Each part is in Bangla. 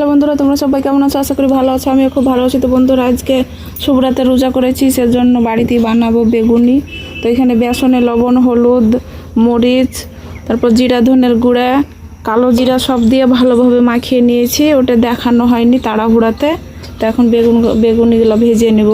হ্যালো বন্ধুরা, তোমরা সবাই কেমন আছো? আশা করি ভালো আছো, আমিও খুব ভালো আছি। তো বন্ধুরা, আজকে শুভরাতে রোজা করেছি, সেজন্য বাড়িতেই বানাবো বেগুনি। তো এখানে বেসনে লবণ, হলুদ, মরিচ, তারপর জিরা, ধনের গুঁড়া, কালো জিরা সব দিয়ে ভালোভাবে মাখিয়ে নিয়েছি। ওটা দেখানো হয়নি তাড়াহুড়াতে। তো এখন বেগুন, বেগুনিগুলো ভেজে নেব।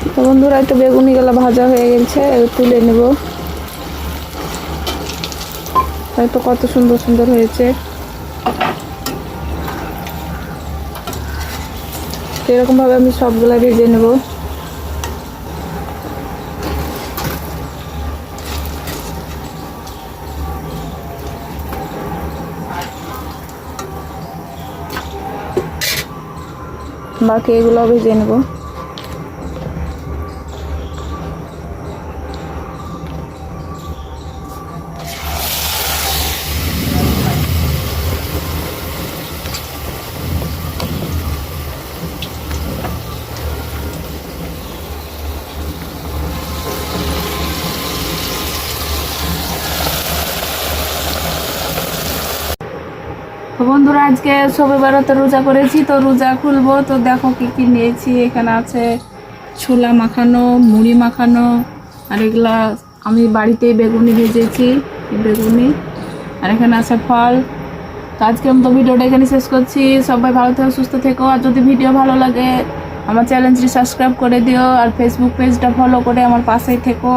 তো বন্ধুরা তো বেগুনিগুলো ভাজা হয়ে গেছে তুলে নেব। হয়তো কত সুন্দর সুন্দর হয়েছে। তো এরকম ভাবে আমি সবগুলা ভেজে নেব। বাকি এগুলো ভেজে নেব। তো বন্ধুরা, আজকে সবিবারতে রোজা করেছি, তো রোজা খুলবো। তো দেখো কি কি নিয়েছি, এখানে আছে ছোলা মাখানো, মুড়ি মাখানো, আর এগুলা আমি বাড়িতেই বেগুনি ভেজেছি, বেগুনি। আর এখানে আছে ফল। তো আজকে আমি তো ভিডিওটা এখানে শেষ করছি। সবাই ভালো থেকো, সুস্থ থেকো। আর যদি ভিডিও ভালো লাগে, আমার চ্যানেলটি সাবস্ক্রাইব করে দিও। আর ফেসবুক পেজটা ফলো করে আমার পাশেই থেকো।